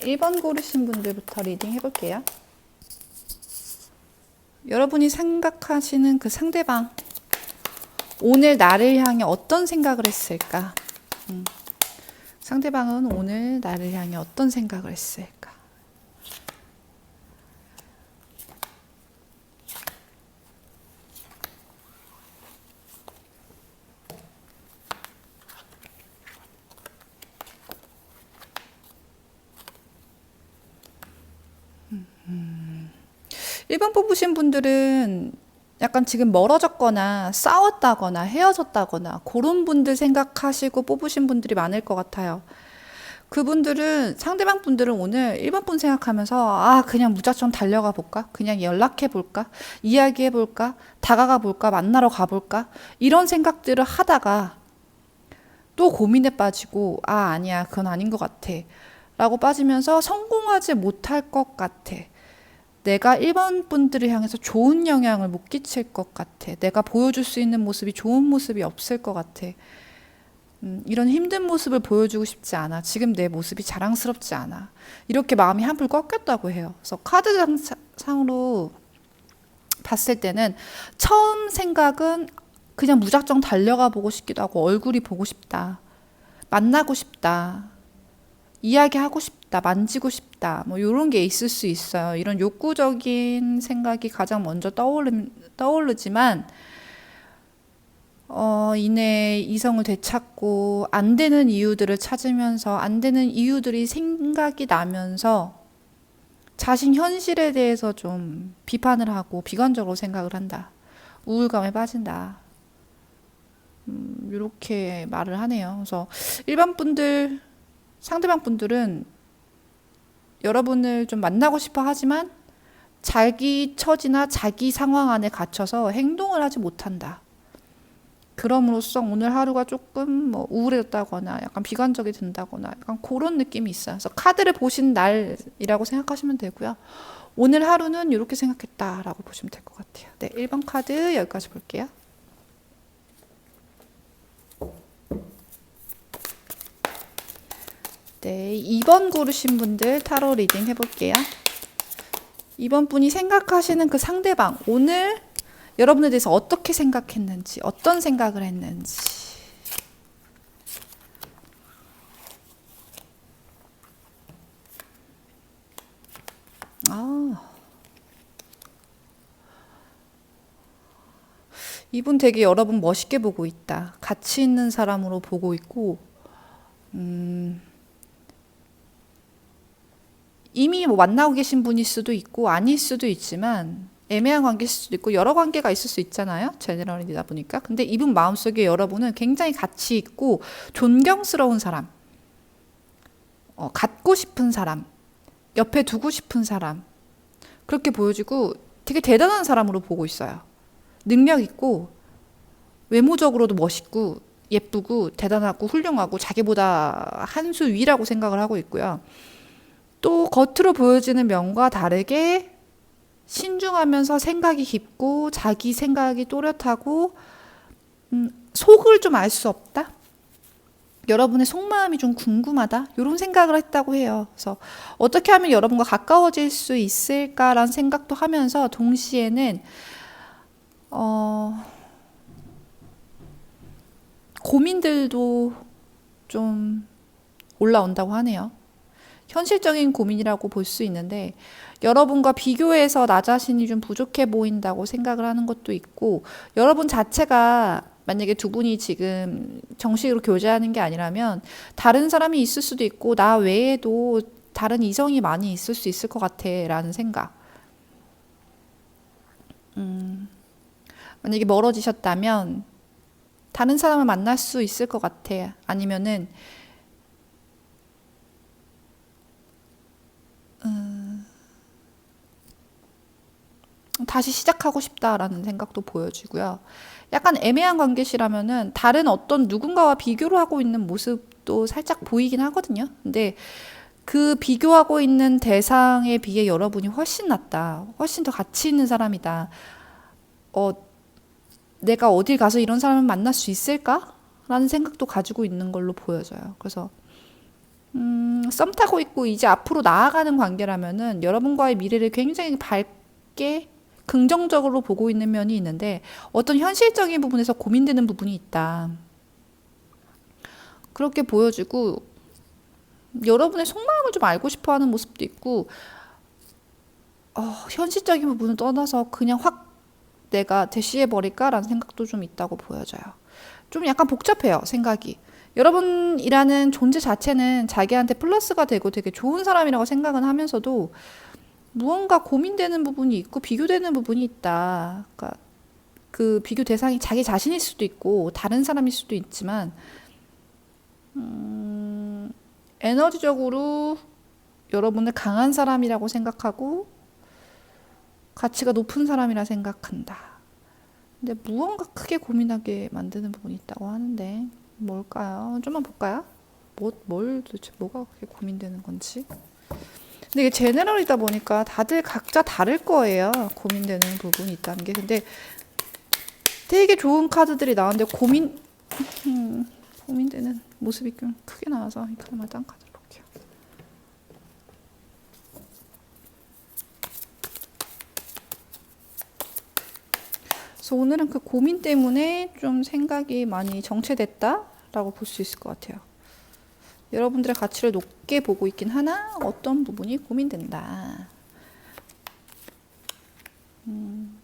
1번 고르신 분들부터 리딩 해볼게요. 여러분이 생각하시는 그 상대방, 오늘 나를 향해 어떤 생각을 했을까? 음. 상대방은 오늘 나를 향해 어떤 생각을 했을까? 음. 1번 뽑으신 분들은 약간 지금 멀어졌거나 싸웠다거나 헤어졌다거나 그런 분들 생각하시고 뽑으신 분들이 많을 것 같아요. 그분들은 상대방 분들은 오늘 1번 분 생각하면서 아 그냥 무작정 달려가 볼까? 그냥 연락해 볼까? 이야기해 볼까? 다가가 볼까? 만나러 가 볼까? 이런 생각들을 하다가 또 고민에 빠지고 아 아니야 그건 아닌 것 같아 라고 빠지면서 성공하지 못할 것 같아. 내가 1번 분들을 향해서 좋은 영향을 못 끼칠 것 같아. 내가 보여줄 수 있는 모습이 좋은 모습이 없을 것 같아. 음, 이런 힘든 모습을 보여주고 싶지 않아. 지금 내 모습이 자랑스럽지 않아. 이렇게 마음이 한풀 꺾였다고 해요. 그래서 카드상으로 봤을 때는 처음 생각은 그냥 무작정 달려가 보고 싶기도 하고 얼굴이 보고 싶다. 만나고 싶다. 이야기하고 싶다, 만지고 싶다, 뭐 이런 게 있을 수 있어요. 이런 욕구적인 생각이 가장 먼저 떠오르, 떠오르지만, 어, 이내 이성을 되찾고 안 되는 이유들을 찾으면서 안 되는 이유들이 생각이 나면서 자신 현실에 대해서 좀 비판을 하고 비관적으로 생각을 한다. 우울감에 빠진다. 음, 이렇게 말을 하네요. 그래서 일반 분들 상대방 분들은 여러분을 좀 만나고 싶어 하지만 자기 처지나 자기 상황 안에 갇혀서 행동을 하지 못한다. 그럼으로써 오늘 하루가 조금 뭐 우울해졌다거나 약간 비관적이 된다거나 약간 그런 느낌이 있어요. 그래서 카드를 보신 날이라고 생각하시면 되고요. 오늘 하루는 이렇게 생각했다라고 보시면 될 것 같아요. 네, 1번 카드 여기까지 볼게요. 네, 2번 고르신 분들 타로 리딩 해볼게요. 2번 분이 생각하시는 그 상대방, 오늘 여러분에 대해서 어떻게 생각했는지, 어떤 생각을 했는지. 아. 이분 되게 여러분 멋있게 보고 있다. 가치 있는 사람으로 보고 있고, 음, 이미 뭐 만나고 계신 분일 수도 있고 아닐 수도 있지만 애매한 관계일 수도 있고 여러 관계가 있을 수 있잖아요. 제너럴이다 보니까. 근데 이분 마음속에 여러분은 굉장히 가치 있고 존경스러운 사람, 어, 갖고 싶은 사람, 옆에 두고 싶은 사람 그렇게 보여지고 되게 대단한 사람으로 보고 있어요. 능력 있고 외모적으로도 멋있고 예쁘고 대단하고 훌륭하고 자기보다 한 수 위라고 생각을 하고 있고요. 또 겉으로 보여지는 면과 다르게 신중하면서 생각이 깊고 자기 생각이 또렷하고 음, 속을 좀 알 수 없다. 여러분의 속마음이 좀 궁금하다. 이런 생각을 했다고 해요. 그래서 어떻게 하면 여러분과 가까워질 수 있을까라는 생각도 하면서 동시에는 어, 고민들도 좀 올라온다고 하네요. 현실적인 고민이라고 볼 수 있는데 여러분과 비교해서 나 자신이 좀 부족해 보인다고 생각을 하는 것도 있고 여러분 자체가 만약에 두 분이 지금 정식으로 교제하는 게 아니라면 다른 사람이 있을 수도 있고 나 외에도 다른 이성이 많이 있을 수 있을 것 같아 라는 생각. 음, 만약에 멀어지셨다면 다른 사람을 만날 수 있을 것 같아. 아니면은 다시 시작하고 싶다라는 생각도 보여지고요. 약간 애매한 관계시라면은 다른 어떤 누군가와 비교를 하고 있는 모습도 살짝 보이긴 하거든요. 근데 그 비교하고 있는 대상에 비해 여러분이 훨씬 낫다. 훨씬 더 가치 있는 사람이다. 어, 내가 어딜 가서 이런 사람을 만날 수 있을까? 라는 생각도 가지고 있는 걸로 보여져요. 그래서 음, 썸 타고 있고 이제 앞으로 나아가는 관계라면은 여러분과의 미래를 굉장히 밝게 긍정적으로 보고 있는 면이 있는데 어떤 현실적인 부분에서 고민되는 부분이 있다. 그렇게 보여지고 여러분의 속마음을 좀 알고 싶어 하는 모습도 있고 어, 현실적인 부분을 떠나서 그냥 확 내가 대시해 버릴까라는 생각도 좀 있다고 보여져요. 좀 약간 복잡해요, 생각이. 여러분이라는 존재 자체는 자기한테 플러스가 되고 되게 좋은 사람이라고 생각은 하면서도 무언가 고민되는 부분이 있고 비교되는 부분이 있다. 그러니까 그 비교 대상이 자기 자신일 수도 있고 다른 사람일 수도 있지만 음, 에너지적으로 여러분을 강한 사람이라고 생각하고 가치가 높은 사람이라 생각한다. 근데 무언가 크게 고민하게 만드는 부분이 있다고 하는데 뭘까요? 좀만 볼까요? 뭐, 뭘 도대체 뭐가 그렇게 고민되는 건지. 근데 이게 제너럴이다 보니까 다들 각자 다를 거예요. 고민되는 부분이 있다는 게. 근데 되게 좋은 카드들이 나왔는데 고민, 음, 고민되는 모습이 좀 크게 나와서 이 카드만 딴 카드로 볼게요. 그래서 오늘은 그 고민 때문에 좀 생각이 많이 정체됐다라고 볼 수 있을 것 같아요. 여러분들의 가치를 높게 보고 있긴 하나 어떤 부분이 고민된다. 음.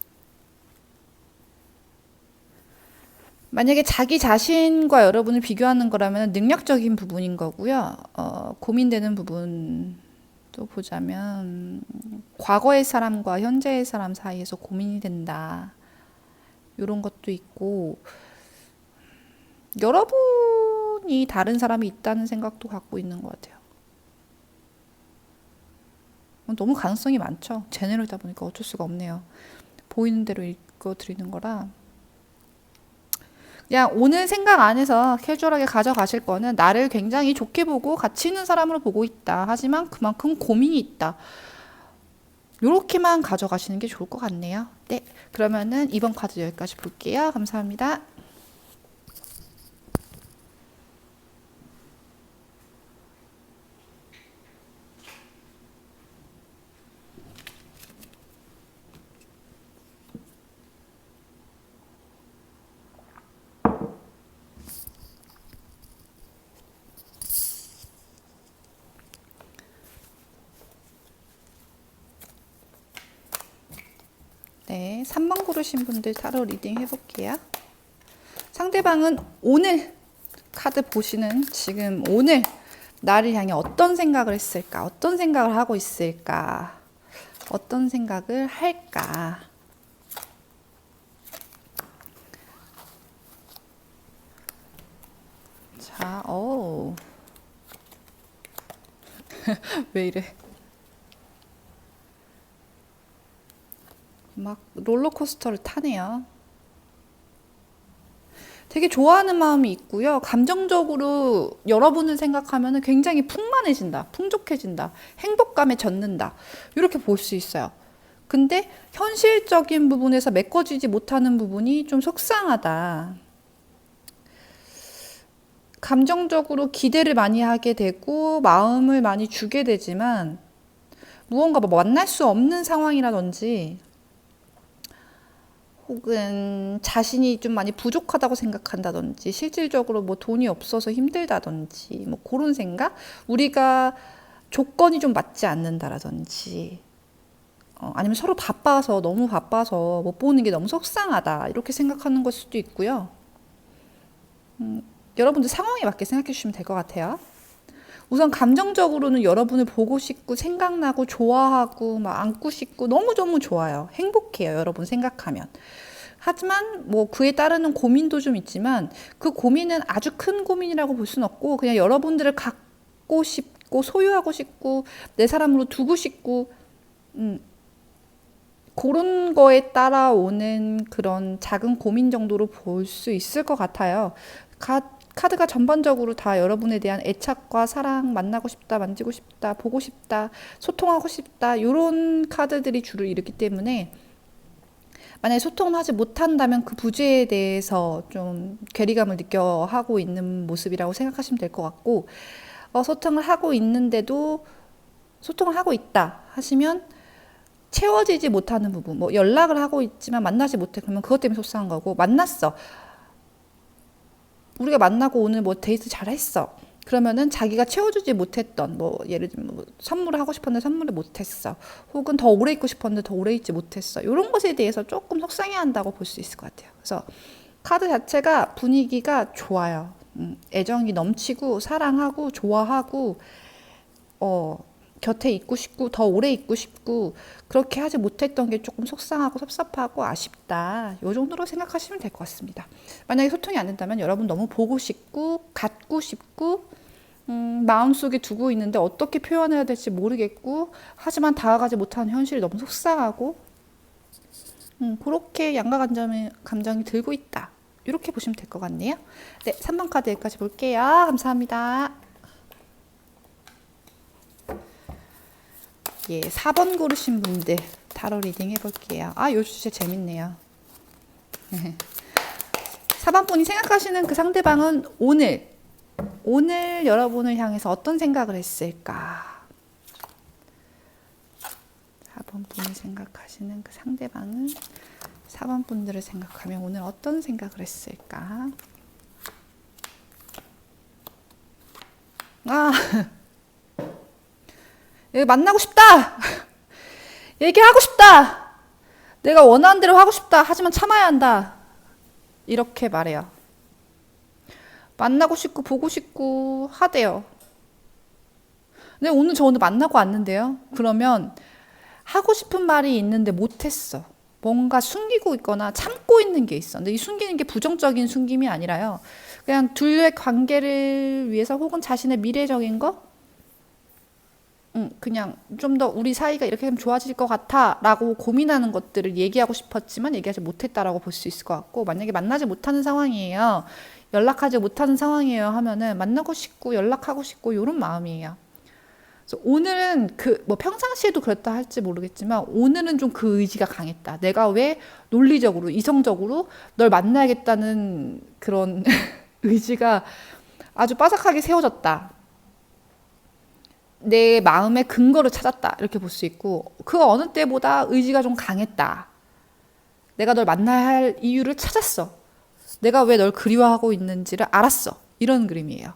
만약에 자기 자신과 여러분을 비교하는 거라면 능력적인 부분인 거고요. 어, 고민되는 부분도 보자면 과거의 사람과 현재의 사람 사이에서 고민이 된다. 이런 것도 있고 여러분 이 다른 사람이 있다는 생각도 갖고 있는 것 같아요. 너무 가능성이 많죠. 제네럴이다 보니까 어쩔 수가 없네요. 보이는 대로 읽어 드리는 거라. 그냥 오늘 생각 안에서 캐주얼하게 가져가실 거는 나를 굉장히 좋게 보고 가치 있는 사람으로 보고 있다. 하지만 그만큼 고민이 있다. 요렇게만 가져가시는 게 좋을 것 같네요. 네. 그러면은 이번 카드 여기까지 볼게요. 감사합니다. 네, 3번 고르신 분들 타로 리딩 해볼게요. 상대방은 오늘 카드 보시는 지금 오늘 나를 향해 어떤 생각을 했을까? 어떤 생각을 하고 있을까? 어떤 생각을 할까? 자, 오. 왜 이래? 막 롤러코스터를 타네요. 되게 좋아하는 마음이 있고요. 감정적으로 여러분을 생각하면 굉장히 풍만해진다. 풍족해진다. 행복감에 젖는다. 이렇게 볼 수 있어요. 근데 현실적인 부분에서 메꿔지지 못하는 부분이 좀 속상하다. 감정적으로 기대를 많이 하게 되고 마음을 많이 주게 되지만 무언가 뭐 만날 수 없는 상황이라든지 혹은 자신이 좀 많이 부족하다고 생각한다든지 실질적으로 뭐 돈이 없어서 힘들다든지 뭐 그런 생각 우리가 조건이 좀 맞지 않는다라든지 어, 아니면 서로 바빠서 너무 바빠서 못 보는 게 너무 속상하다 이렇게 생각하는 걸 수도 있고요. 음, 여러분들 상황에 맞게 생각해 주시면 될 것 같아요. 우선 감정적으로는 여러분을 보고 싶고 생각나고 좋아하고 막 안고 싶고 너무너무 좋아요. 행복해요. 여러분 생각하면. 하지만 뭐 그에 따르는 고민도 좀 있지만 그 고민은 아주 큰 고민이라고 볼 수는 없고 그냥 여러분들을 갖고 싶고 소유하고 싶고 내 사람으로 두고 싶고 음 그런 거에 따라오는 그런 작은 고민 정도로 볼 수 있을 것 같아요. 가, 카드가 전반적으로 다 여러분에 대한 애착과 사랑, 만나고 싶다, 만지고 싶다, 보고 싶다, 소통하고 싶다, 이런 카드들이 주를 이루기 때문에 만약에 소통을 하지 못한다면 그 부재에 대해서 좀 괴리감을 느껴 하고 있는 모습이라고 생각하시면 될 것 같고, 어, 소통을 하고 있는데도 소통을 하고 있다 하시면 채워지지 못하는 부분, 뭐 연락을 하고 있지만 만나지 못해 그러면 그것 때문에 속상한 거고 만났어. 우리가 만나고 오늘 뭐 데이트 잘했어. 그러면은 자기가 채워주지 못했던 뭐 예를 들면 뭐 선물을 하고 싶었는데 선물을 못했어. 혹은 더 오래 있고 싶었는데 더 오래 있지 못했어. 이런 것에 대해서 조금 속상해한다고 볼 수 있을 것 같아요. 그래서 카드 자체가 분위기가 좋아요. 음, 애정이 넘치고 사랑하고 좋아하고 어 곁에 있고 싶고 더 오래 있고 싶고 그렇게 하지 못했던 게 조금 속상하고 섭섭하고 아쉽다. 요 정도로 생각하시면 될 것 같습니다. 만약에 소통이 안 된다면 여러분 너무 보고 싶고 갖고 싶고 음, 마음속에 두고 있는데 어떻게 표현해야 될지 모르겠고 하지만 다가가지 못하는 현실이 너무 속상하고 음, 그렇게 양가 감정이, 감정이 들고 있다. 이렇게 보시면 될 것 같네요. 네, 3번 카드 여기까지 볼게요. 감사합니다. 예, 4번 고르신 분들 타로 리딩 해볼게요. 아, 요 주제 재밌네요. 4번 분이 생각하시는 그 상대방은 오늘, 오늘 여러분을 향해서 어떤 생각을 했을까? 4번 분이 생각하시는 그 상대방은 4번 분들을 생각하면 오늘 어떤 생각을 했을까? 아, 얘 만나고 싶다! 얘기하고 싶다! 내가 원하는 대로 하고 싶다! 하지만 참아야 한다! 이렇게 말해요. 만나고 싶고, 보고 싶고, 하대요. 근데 오늘 저 오늘 만나고 왔는데요? 그러면 하고 싶은 말이 있는데 못했어. 뭔가 숨기고 있거나 참고 있는 게 있어. 근데 이 숨기는 게 부정적인 숨김이 아니라요. 그냥 둘의 관계를 위해서 혹은 자신의 미래적인 거? 음, 그냥 좀 더 우리 사이가 이렇게 하면 좋아질 것 같아 라고 고민하는 것들을 얘기하고 싶었지만 얘기하지 못했다라고 볼 수 있을 것 같고 만약에 만나지 못하는 상황이에요. 연락하지 못하는 상황이에요 하면은 만나고 싶고 연락하고 싶고 이런 마음이에요. 그래서 오늘은 그 뭐 평상시에도 그랬다 할지 모르겠지만 오늘은 좀 그 의지가 강했다. 내가 왜 논리적으로 이성적으로 널 만나야겠다는 그런 의지가 아주 빠삭하게 세워졌다. 내 마음의 근거를 찾았다. 이렇게 볼 수 있고 그 어느 때보다 의지가 좀 강했다. 내가 널 만나야 할 이유를 찾았어. 내가 왜 널 그리워하고 있는지를 알았어. 이런 그림이에요.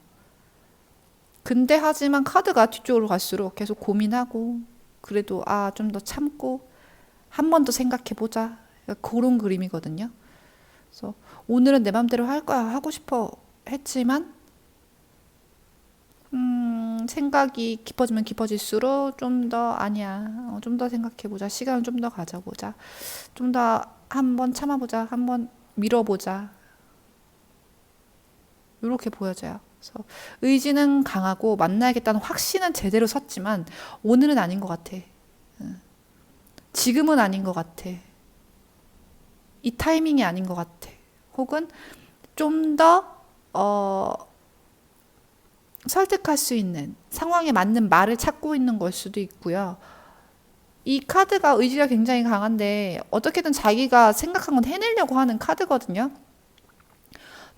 근데 하지만 카드가 뒤쪽으로 갈수록 계속 고민하고 그래도 아 좀 더 참고 한 번 더 생각해 보자 그런 그림이거든요. 그래서 오늘은 내 맘대로 할 거야 하고 싶어 했지만 음 생각이 깊어지면 깊어질수록 좀 더 아니야 어, 좀더 생각해 보자 시간을 좀 더 가져보자 좀 더 한번 참아보자 한번 밀어보자 이렇게 보여져요. 그래서 의지는 강하고 만나야겠다는 확신은 제대로 섰지만 오늘은 아닌 것 같아. 응. 지금은 아닌 것 같아. 이 타이밍이 아닌 것 같아. 혹은 좀 더, 어, 설득할 수 있는 상황에 맞는 말을 찾고 있는 걸 수도 있고요. 이 카드가 의지가 굉장히 강한데 어떻게든 자기가 생각한 건 해내려고 하는 카드거든요.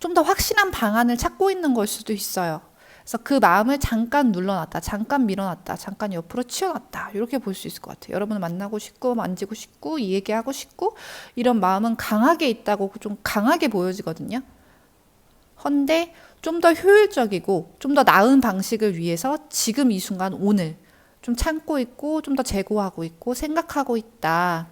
좀 더 확실한 방안을 찾고 있는 걸 수도 있어요. 그래서 그 마음을 잠깐 눌러놨다, 잠깐 밀어놨다, 잠깐 옆으로 치워놨다. 이렇게 볼 수 있을 것 같아요. 여러분을 만나고 싶고, 만지고 싶고, 이 얘기하고 싶고, 이런 마음은 강하게 있다고 좀 강하게 보여지거든요. 헌데 좀 더 효율적이고, 좀 더 나은 방식을 위해서 지금 이 순간 오늘 좀 참고 있고, 좀 더 재고하고 있고, 생각하고 있다.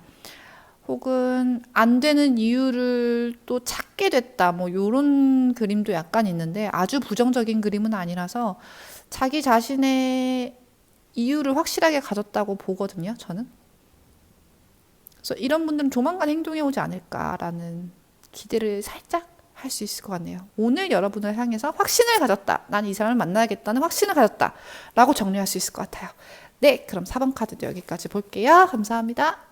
혹은 안 되는 이유를 또 찾게 됐다. 뭐 요런 그림도 약간 있는데 아주 부정적인 그림은 아니라서 자기 자신의 이유를 확실하게 가졌다고 보거든요. 저는. 그래서 이런 분들은 조만간 행동해 오지 않을까라는 기대를 살짝 할 수 있을 것 같네요. 오늘 여러분을 향해서 확신을 가졌다. 난 이 사람을 만나야겠다는 확신을 가졌다. 라고 정리할 수 있을 것 같아요. 네, 그럼 4번 카드도 여기까지 볼게요. 감사합니다.